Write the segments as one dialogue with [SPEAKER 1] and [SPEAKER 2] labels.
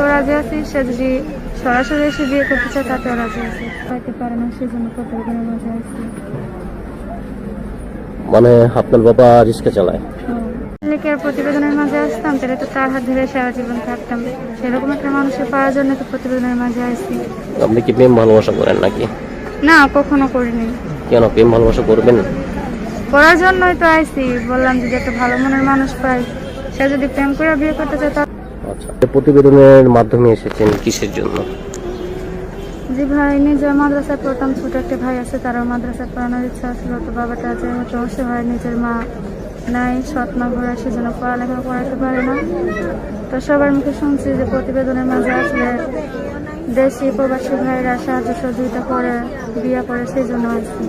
[SPEAKER 1] তাতেও রাজি আছি। সে যদি সরাসরি এসে বিয়ে করতে চায় তাতেও রাজি আছি। পাইতে পারে না সেজন্য প্রতিবেদনের মাঝে আসছি
[SPEAKER 2] মানে আপনার বাবা রিক্সা চালায়।
[SPEAKER 1] লেখের প্রতিবেদনের মাঝে আসতাম তাহলে তো তার হাত ধরে সারা জীবন থাকতাম সেরকম একটা মানুষের পাওয়ার জন্য তো প্রতিবেদনের মাঝে আসছি
[SPEAKER 2] আপনি কি প্রেম ভালোবাসা করেন নাকি?
[SPEAKER 1] না কখনো করিনি।
[SPEAKER 2] কেন প্রেম ভালোবাসা করবেন?
[SPEAKER 1] করার জন্যই তো আইছি। বললাম যদি একটা ভালো মনের মানুষ পাই সে যদি প্রেম করে বিয়ে করতে চায়
[SPEAKER 2] আচ্ছা। প্রতিবেদনের মাধ্যমে এসেছেন কিসের জন্য?
[SPEAKER 1] জি ভাই নিজের মাদ্রাসায় পড়তাম, ছোট একটা ভাই আছে, তারও মাদ্রাসায় পড়ানোর ইচ্ছা ছিল, তো বাবাটা যে হয়তো অসহায় নিজের মা নাই, সৎ মা ঘরে সেজন্য পড়ালেখা করাতে পারে না। তো সবার মুখে শুনছি যে প্রতিবেদনের মাঝে আসলে দেশি প্রবাসী ভাইরা সাহায্য সহযোগিতা করে, বিয়ে করে, সেই জন্য আসছি।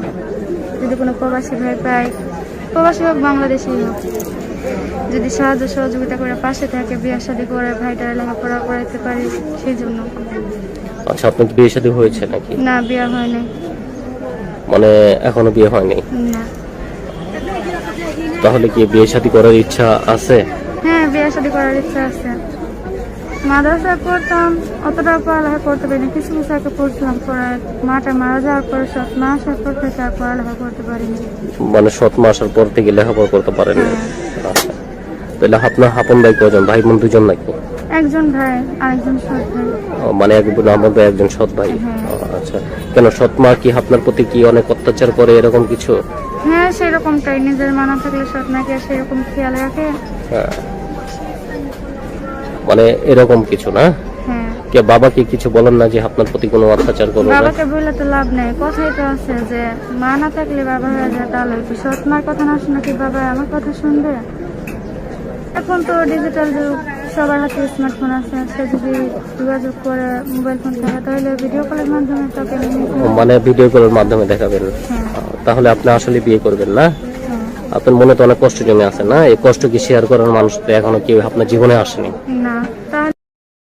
[SPEAKER 1] যদি কোনো প্রবাসী ভাই পাই প্রবাসী হোক, বাংলাদেশি হোক। যদি সাহায্য সহযোগিতা করে পাশে থাকে বিয়ে শাদী করে ভাইটারা লেখাপড়া করাইতে পারি সেই জন্য।
[SPEAKER 2] আচ্ছা আপনার কি বিয়ে শাদী হয়েছে নাকি?
[SPEAKER 1] না বিয়ে হয়নি।
[SPEAKER 2] মানে এখনও বিয়ে হয়নি?
[SPEAKER 1] না।
[SPEAKER 2] তাহলে কি বিয়ে শাদী করার ইচ্ছা আছে?
[SPEAKER 1] হ্যাঁ বিয়ে শাদী করার ইচ্ছা আছে। মাদ্রাসা পড়তাম অতটা পড়ালেখা করতে পারিনি। কিছু কিছু আগে পড়ছিলাম পরে মাটা মারা যাওয়ার পরে সব মা আসার পর থেকে আর পড়ালেখা করতে পারিনি।
[SPEAKER 2] মানে সৎ মা আসার পর থেকে লেখাপড়া করতে পারেন
[SPEAKER 1] হ্যাঁ।
[SPEAKER 2] তাহলে আপনার হাপন ভাই কজন ভাই বোন দুজন নাকি?
[SPEAKER 1] একজন ভাই আরেকজন সৎ ভাই।
[SPEAKER 2] মানে একজন আমাদের একজন সৎ ভাই।
[SPEAKER 1] হ্যাঁ।
[SPEAKER 2] আচ্ছা। কেন সৎ মা কি আপনার প্রতি কি অনেক অত্যাচার করে এরকম কিছু?
[SPEAKER 1] হ্যাঁ সেরকমটাই। নিজের মানা থাকলে সৎ নাকি আর সেরকম খেয়াল রাখে?
[SPEAKER 2] হ্যাঁ। মানে এরকম কিছু না?
[SPEAKER 1] হ্যাঁ।
[SPEAKER 2] কে বাবা কি কিছু বলেন না যে আপনার প্রতি কোনো অত্যাচার করবে না?
[SPEAKER 1] বাবাকে বললে তো লাভ নেই। কথাই তো আছে যে মা না থাকলে বাবা হয়ে যায় তাহলে কি সৎ মার কথা না শুনে কি বাবা আমার কথা শুনবে? এখন তো ডিজিটাল যুগ সবার হাতে স্মার্টফোন আছে সে যদি যোগাযোগ করে মোবাইল ফোন থাকে তাহলে ভিডিও কলের মাধ্যমে তাকে
[SPEAKER 2] মানে ভিডিও কলের মাধ্যমে দেখাবেন।
[SPEAKER 1] হ্যাঁ।
[SPEAKER 2] তাহলে আপনি আসলে বিয়ে করবেন না?
[SPEAKER 1] হ্যাঁ।
[SPEAKER 2] আপনার মনে তো অনেক কষ্ট জমে আছে না? এই কষ্ট কি শেয়ার করার মানুষ তো এখনও কেউ আপনার জীবনে আসেনি।
[SPEAKER 1] না